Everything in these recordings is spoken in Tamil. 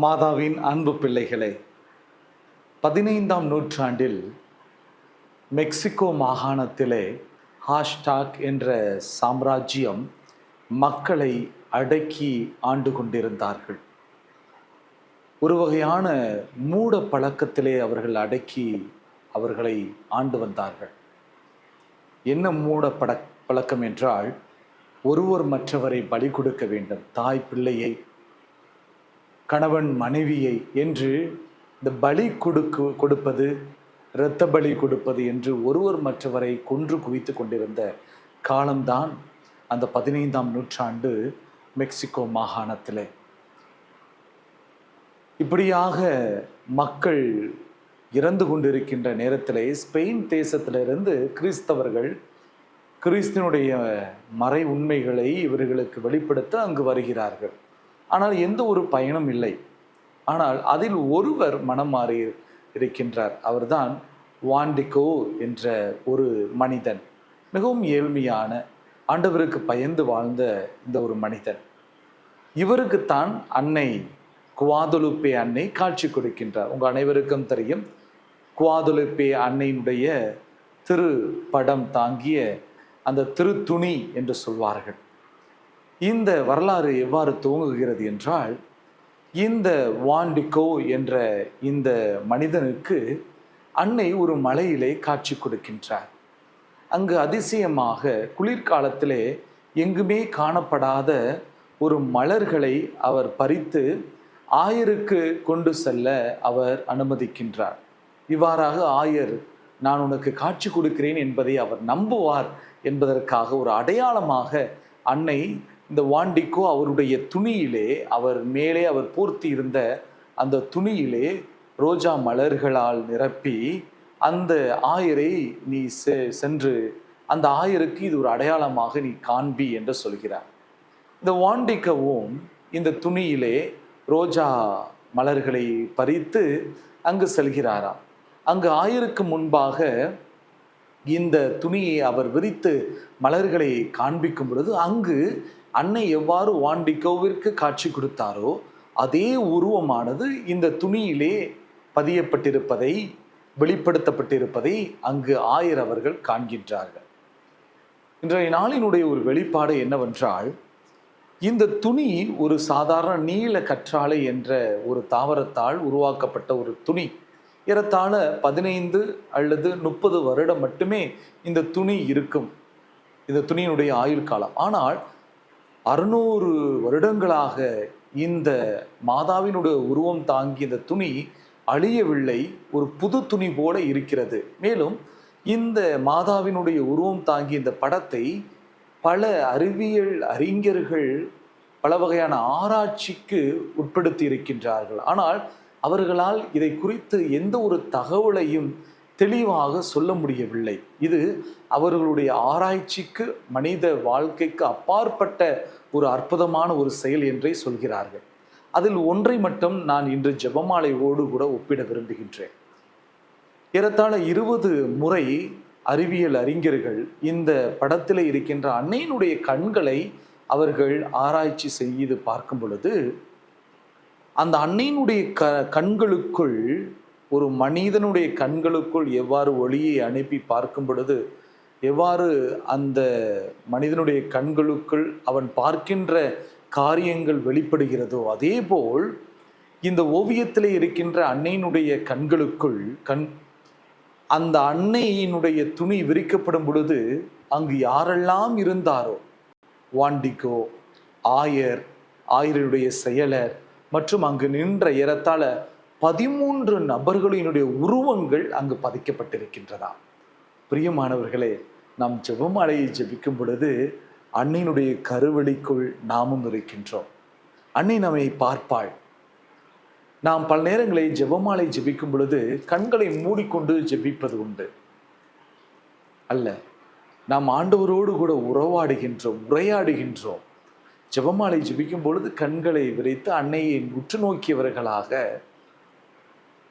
மாதாவின் அன்பு பிள்ளைகளே பதினைந்தாம் நூற்றாண்டில் மெக்சிகோ மாகாணத்திலே ஹாஷ்டாக் என்ற சாம்ராஜ்யம் மக்களை அடக்கி ஆண்டு கொண்டிருந்தார்கள். ஒரு வகையான மூட பழக்கத்திலே அவர்கள் அடக்கி அவர்களை ஆண்டு வந்தார்கள். என்ன மூட பட பழக்கம் என்றால் ஒருவர் மற்றவரை பலி கொடுக்க வேண்டும். தாய் பிள்ளையை கணவன் மனைவியை என்று இந்த பலி கொடுக்கு கொடுப்பது இரத்த பலி கொடுப்பது என்று ஒருவர் மற்றவரை கொன்று குவித்து கொண்டிருந்த காலம்தான் அந்த பதினைந்தாம் நூற்றாண்டு மெக்சிகோ மாகாணத்தில். இப்படியாக மக்கள் இறந்து கொண்டிருக்கின்ற நேரத்திலே ஸ்பெயின் தேசத்திலிருந்து கிறிஸ்தவர்கள் கிறிஸ்தனுடைய மறை உண்மைகளை இவர்களுக்கு வெளிப்படுத்த அங்கு வருகிறார்கள். ஆனால் எந்த ஒரு பயனும் இல்லை. ஆனால் அதில் ஒருவர் மனம் மாறி இருக்கின்றார். அவர்தான் வாண்டிகோ என்ற ஒரு மனிதன். மிகவும் ஏழ்மையான ஆண்டவருக்கு பயந்து வாழ்ந்த இந்த ஒரு மனிதன். இவருக்குத்தான் அன்னை குவாதலுப்பே அன்னை காட்சி கொடுக்கின்றார். உங்கள் அனைவருக்கும் தெரியும் குவாதலுப்பே அன்னையினுடைய திரு படம் தாங்கிய அந்த திருத்துணி என்று சொல்வார்கள். இந்த வரலாறு எவ்வாறு துவங்குகிறது என்றால் இந்த வாண்டிகோ என்ற இந்த மனிதனுக்கு அன்னை ஒரு மலையிலே காட்சி கொடுக்கின்றார். அங்கு அதிசயமாக குளிர்காலத்திலே எங்குமே காணப்படாத ஒரு மலர்களை அவர் பறித்து ஆயருக்கு கொண்டு செல்ல அவர் அனுமதிக்கின்றார். இவ்வாறாக ஆயர் நான் உனக்கு காட்சி கொடுக்கிறேன் என்பதை அவர் நம்புவார் என்பதற்காக ஒரு அடையாளமாக அன்னை இந்த வாண்டிக்கோ அவருடைய துணியிலே அவர் மேலே அவர் பூர்த்தி இருந்த அந்த துணியிலே ரோஜா மலர்களால் நிரப்பி அந்த ஆயரை நீ செ சென்று அந்த ஆயருக்கு இது ஒரு அடையாளமாக நீ காண்பி என்று சொல்கிறார். இந்த வாண்டிக்கவும் இந்த துணியிலே ரோஜா மலர்களை பறித்து அங்கு செல்கிறாராம். அங்கு ஆயருக்கு முன்பாக இந்த துணியை அவர் விரித்து மலர்களை காண்பிக்கும் பொழுது அங்கு அன்னை எவ்வாறு வாண்டிகோவிற்கு காட்சி கொடுத்தாரோ அதே உருவமானது இந்த துணியிலே பதியப்பட்டிருப்பதை வெளிப்படுத்தப்பட்டிருப்பதை அங்கு ஆயர் அவர்கள் காண்கின்றார்கள். இன்றைய நாளினுடைய ஒரு வெளிப்பாடு என்னவென்றால் இந்த துணி ஒரு சாதாரண நீல கற்றாழை என்ற ஒரு தாவரத்தால் உருவாக்கப்பட்ட ஒரு துணி. ஏறத்தாழ பதினைந்து அல்லது முப்பது வருடம் மட்டுமே இந்த துணி இருக்கும். இந்த துணியினுடைய ஆயுள் காலம். ஆனால் அறுநூறு வருடங்களாக இந்த மாதாவினுடைய உருவம் தாங்கிய இந்த துணி அழியவில்லை ஒரு புது துணி போல இருக்கிறது. மேலும் இந்த மாதாவினுடைய உருவம் தாங்கிய இந்த படத்தை பல அறிவியல் அறிஞர்கள் பல வகையான ஆராய்ச்சிக்கு உட்படுத்தி இருக்கின்றார்கள். ஆனால் அவர்களால் இதை குறித்து எந்த ஒரு தகவலையும் தெளிவாக சொல்ல முடியவில்லை. இது அவர்களுடைய ஆராய்ச்சிக்கு மனித வாழ்க்கைக்கு அப்பாற்பட்ட ஒரு அற்புதமான ஒரு செயல் என்றே சொல்கிறார்கள். அதில் ஒன்றை மட்டும் நான் இன்று ஜெபமாலையோடு கூட ஒப்பிட விரும்புகின்றேன். ஏறத்தாழ இருபது முறை அறிவியல் அறிஞர்கள் இந்த படத்தில் இருக்கின்ற அன்னையினுடைய கண்களை அவர்கள் ஆராய்ச்சி செய்து பார்க்கும் பொழுது அந்த அன்னையினுடைய க கண்களுக்குள் ஒரு மனிதனுடைய கண்களுக்குள் எவ்வாறு ஒளியை அனுப்பி பார்க்கும் பொழுது எவ்வாறு அந்த மனிதனுடைய கண்களுக்குள் அவன் பார்க்கின்ற காரியங்கள் வெளிப்படுகிறதோ அதே போல் இந்த ஓவியத்தில் இருக்கின்ற அன்னையினுடைய கண்களுக்குள் கண் அந்த அன்னையினுடைய துணி விரிக்கப்படும் பொழுது அங்கு யாரெல்லாம் இருந்தாரோ வாண்டிகோ ஆயர் ஆயருடைய செயலர் மற்றும் அங்கு நின்ற ஏறத்தாழ பதிமூன்று நபர்களினுடைய உருவங்கள் அங்கு பதிக்கப்பட்டிருக்கின்றதா பிரியமானவர்களே நாம் ஜெபமாலையை ஜெபிக்கும் பொழுது அன்னையினுடைய கருவெளிக்குள் நாமும் இருக்கின்றோம். அன்னை நம்மை பார்ப்பாள். நாம் பல நேரங்களில் ஜெபமாலை ஜெபிக்கும் பொழுது கண்களை மூடிக்கொண்டு ஜெபிப்பது உண்டு. அல்ல நாம் ஆண்டவரோடு கூட உறவாடுகின்றோம் உரையாடுகின்றோம். ஜெபமாலை ஜெபிக்கும் பொழுது கண்களை விரைத்து அன்னையை உற்று நோக்கியவர்களாக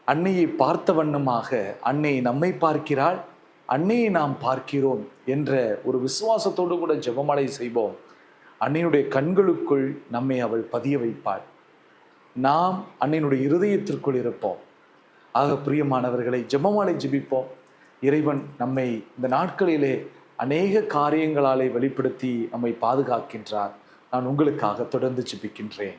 அன்னையை பார்த்த வண்ணமாக அன்னை நம்மை பார்க்கிறாள் அன்னையை நாம் பார்க்கிறோம் என்ற ஒரு விசுவாசத்தோடு கூட ஜெபமாலை செய்வோம். அன்னையுடைய கண்களுக்குள் நம்மை அவள் பதிய வைப்பாள். நாம் அன்னையினுடைய இருதயத்திற்குள் இருப்போம். ஆக பிரியமானவர்களை ஜெபமாலை ஜெபிப்போம். இறைவன் நம்மை இந்த நாட்களிலே அநேக காரியங்களாலே வெளிப்படுத்தி நம்மை பாதுகாக்கின்றார். நான் உங்களுக்காக தொடர்ந்து ஜெபிக்கின்றேன்.